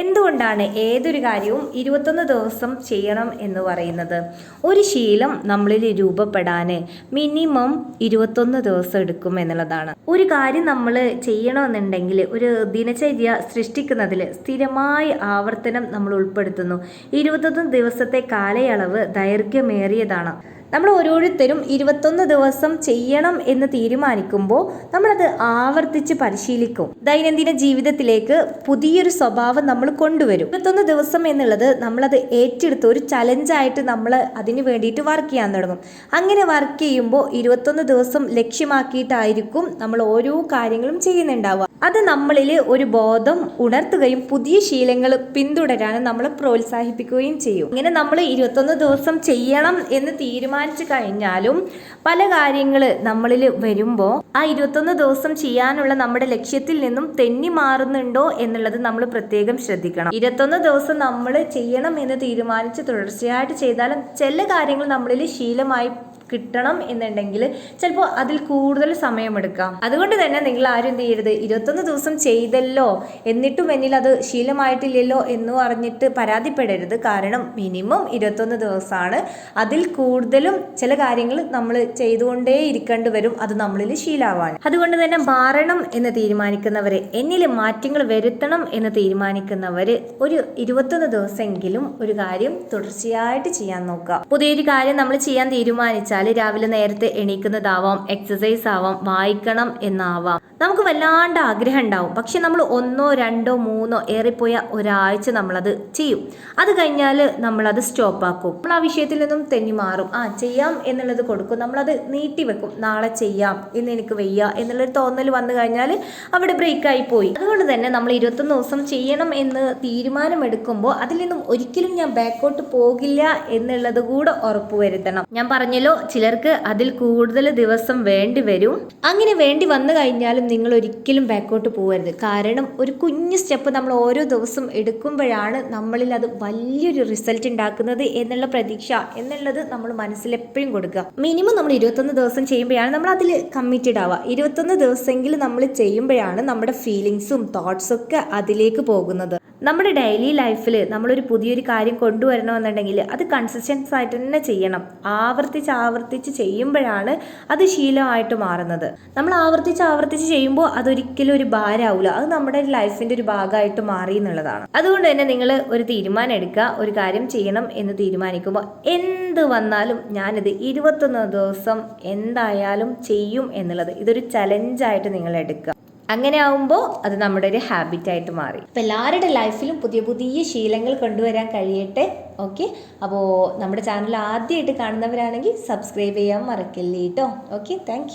എന്തുകൊണ്ടാണ് ഏതൊരു കാര്യവും ഇരുപത്തൊന്ന് ദിവസം ചെയ്യണം എന്ന് പറയുന്നത്? ഒരു ശീലം നമ്മളിൽ രൂപപ്പെടാൻ മിനിമം ഇരുപത്തൊന്ന് ദിവസം എടുക്കും എന്നുള്ളതാണ്. ഒരു കാര്യം നമ്മൾ ചെയ്യണമെന്നുണ്ടെങ്കിൽ ഒരു ദിനചര്യ സൃഷ്ടിക്കുന്നതിൽ സ്ഥിരമായി ആവർത്തനം നമ്മൾ ഉൾപ്പെടുത്തുന്നു. ഇരുപത്തൊന്ന് ദിവസത്തെ കാലയളവ് ദൈർഘ്യമേറിയതാണ്. നമ്മൾ ഓരോരുത്തരും ഇരുപത്തൊന്ന് ദിവസം ചെയ്യണം എന്ന് തീരുമാനിക്കുമ്പോൾ നമ്മളത് ആവർത്തിച്ച് പരിശീലിക്കും. ദൈനംദിന ജീവിതത്തിലേക്ക് പുതിയൊരു സ്വഭാവം നമ്മൾ കൊണ്ടുവരും. ഇരുപത്തൊന്ന് ദിവസം എന്നുള്ളത് നമ്മളത് ഏറ്റെടുത്ത് ഒരു ചലഞ്ചായിട്ട് നമ്മൾ അതിന് വേണ്ടിയിട്ട് വർക്ക് ചെയ്യാൻ തുടങ്ങും. അങ്ങനെ വർക്ക് ചെയ്യുമ്പോൾ ഇരുപത്തൊന്ന് ദിവസം ലക്ഷ്യമാക്കിയിട്ടായിരിക്കും നമ്മൾ ഓരോ കാര്യങ്ങളും ചെയ്യുന്നുണ്ടാവുക. അത് നമ്മളിൽ ഒരു ബോധം ഉണർത്തുകയും പുതിയ ശീലങ്ങൾ പിന്തുടരാനും നമ്മളെ പ്രോത്സാഹിപ്പിക്കുകയും ചെയ്യും. ഇങ്ങനെ നമ്മൾ ഇരുപത്തൊന്ന് ദിവസം ചെയ്യണം എന്ന് തീരുമാനിച്ചു കഴിഞ്ഞാലും പല കാര്യങ്ങൾ നമ്മളിൽ വരുമ്പോൾ ആ ഇരുപത്തൊന്ന് ദിവസം ചെയ്യാനുള്ള നമ്മുടെ ലക്ഷ്യത്തിൽ നിന്നും തെന്നി മാറുന്നുണ്ടോ എന്നുള്ളത് നമ്മൾ പ്രത്യേകം ശ്രദ്ധിക്കണം. ഇരുപത്തൊന്ന് ദിവസം നമ്മൾ ചെയ്യണം എന്ന് തീരുമാനിച്ച് തുടർച്ചയായിട്ട് ചെയ്താലും ചില കാര്യങ്ങൾ നമ്മളിൽ ശീലമായി കിട്ടണം എന്നുണ്ടെങ്കിൽ ചിലപ്പോൾ അതിൽ കൂടുതൽ സമയമെടുക്കാം. അതുകൊണ്ട് തന്നെ നിങ്ങൾ ആരും എന്ത് ചെയ്യരുത്. ഇരുപത്തൊന്ന് ദിവസം ചെയ്തല്ലോ എന്നിട്ടും എന്നിൽ അത് ശീലമായിട്ടില്ലല്ലോ എന്ന് പറഞ്ഞിട്ട് പരാതിപ്പെടരുത്. കാരണം മിനിമം ഇരുപത്തൊന്ന് ദിവസമാണ്. അതിൽ കൂടുതലും ചില കാര്യങ്ങൾ നമ്മൾ ചെയ്തുകൊണ്ടേ ഇരിക്കേണ്ടി വരും. അത് നമ്മളിൽ ശീലമാവാൻ. അതുകൊണ്ട് തന്നെ മാറണം എന്ന് തീരുമാനിക്കുന്നവർ എന്നിൽ മാറ്റങ്ങൾ വരുത്തണം എന്ന് തീരുമാനിക്കുന്നവർ ഒരു ഇരുപത്തൊന്ന് ദിവസമെങ്കിലും ഒരു കാര്യം തുടർച്ചയായിട്ട് ചെയ്യാൻ നോക്കുക. പുതിയൊരു കാര്യം നമ്മൾ ചെയ്യാൻ തീരുമാനിച്ചാൽ രാവിലെ നേരത്തെ എണീക്കുന്നതാവാം എക്സസൈസ് ആവാം വായിക്കണം എന്നാവാം. നമുക്ക് വല്ലാണ്ട് ആഗ്രഹം ഉണ്ടാവും. പക്ഷെ നമ്മൾ ഒന്നോ രണ്ടോ മൂന്നോ ഏറിപ്പോയ ഒരാഴ്ച നമ്മളത് ചെയ്യും. അത് കഴിഞ്ഞാൽ നമ്മളത് സ്റ്റോപ്പ് ആക്കും നമ്മൾ ആ വിഷയത്തിൽ നിന്നും തെന്നി മാറും. ആ ചെയ്യാം എന്നുള്ളത് കൊടുക്കും. നമ്മളത് നീട്ടി വെക്കും. നാളെ ചെയ്യാം ഇന്ന് എനിക്ക് വയ്യ എന്നുള്ളൊരു തോന്നൽ വന്നു കഴിഞ്ഞാൽ അവിടെ ബ്രേക്കായി പോയി. അതുകൊണ്ട് തന്നെ നമ്മൾ ഇരുപത്തൊന്ന് ദിവസം ചെയ്യണം എന്ന് തീരുമാനമെടുക്കുമ്പോൾ അതിൽ നിന്നും ഒരിക്കലും ഞാൻ ബാക്കോട്ട് പോകില്ല എന്നുള്ളത് കൂടെ ഉറപ്പുവരുത്തണം ഞാൻ പറഞ്ഞല്ലോ ചിലർക്ക് അതിൽ കൂടുതൽ ദിവസം വേണ്ടി വരും. അങ്ങനെ വേണ്ടി വന്നു കഴിഞ്ഞാലും നിങ്ങൾ ഒരിക്കലും ബാക്കോട്ട് പോകരുത് കാരണം ഒരു കുഞ്ഞു സ്റ്റെപ്പ് നമ്മൾ ഓരോ ദിവസം എടുക്കുമ്പോഴാണ് നമ്മളിൽ അത് വലിയൊരു റിസൾട്ട് ഉണ്ടാക്കുന്നത് എന്നുള്ള പ്രതീക്ഷ എന്നുള്ളത് നമ്മൾ മനസ്സിൽ എപ്പോഴും കൊടുക്കുക. മിനിമം നമ്മൾ ഇരുപത്തൊന്ന് ദിവസം ചെയ്യുമ്പോഴാണ് നമ്മൾ അതിൽ കമ്മിറ്റഡ് ആവുക. ഇരുപത്തൊന്ന് ദിവസമെങ്കിലും നമ്മൾ ചെയ്യുമ്പോഴാണ് നമ്മുടെ ഫീലിങ്സും തോട്ട്സും ഒക്കെ അതിലേക്ക് പോകുന്നത്. നമ്മുടെ ഡെയിലി ലൈഫിൽ നമ്മളൊരു പുതിയൊരു കാര്യം കൊണ്ടുവരണമെന്നുണ്ടെങ്കിൽ അത് കൺസിസ്റ്റൻസ് ആയിട്ട് തന്നെ ചെയ്യണം. ആവർത്തിച്ച് ആവർത്തിച്ച് ചെയ്യുമ്പോഴാണ് അത് ശീലമായിട്ട് മാറുന്നത്. നമ്മൾ ആവർത്തിച്ച് ആവർത്തിച്ച് ചെയ്യുമ്പോൾ അതൊരിക്കലും ഒരു ഭാരമാവില്ല അത് നമ്മുടെ ലൈഫിന്റെ ഒരു ഭാഗമായിട്ട് മാറി എന്നുള്ളതാണ്. അതുകൊണ്ട് തന്നെ നിങ്ങൾ ഒരു തീരുമാനം എടുക്കുക ഒരു കാര്യം ചെയ്യണം എന്ന് തീരുമാനിക്കുമ്പോൾ എന്ത് വന്നാലും ഞാനിത് ഇരുപത്തൊന്ന് ദിവസം എന്തായാലും ചെയ്യും എന്നുള്ളത് ഇതൊരു ചലഞ്ചായിട്ട് നിങ്ങൾ എടുക്കുക. അങ്ങനെ ആവുമ്പോൾ അത് നമ്മുടെ ഒരു ഹാബിറ്റായിട്ട് മാറി. അപ്പോൾ എല്ലാവരുടെ ലൈഫിലും പുതിയ പുതിയ ശീലങ്ങൾ കൊണ്ടുവരാൻ കഴിയട്ടെ. ഓക്കെ അപ്പോൾ നമ്മുടെ ചാനൽ ആദ്യമായിട്ട് കാണുന്നവരാണെങ്കിൽ സബ്സ്ക്രൈബ് ചെയ്യാൻ മറക്കല്ലേ കേട്ടോ ഓക്കെ താങ്ക്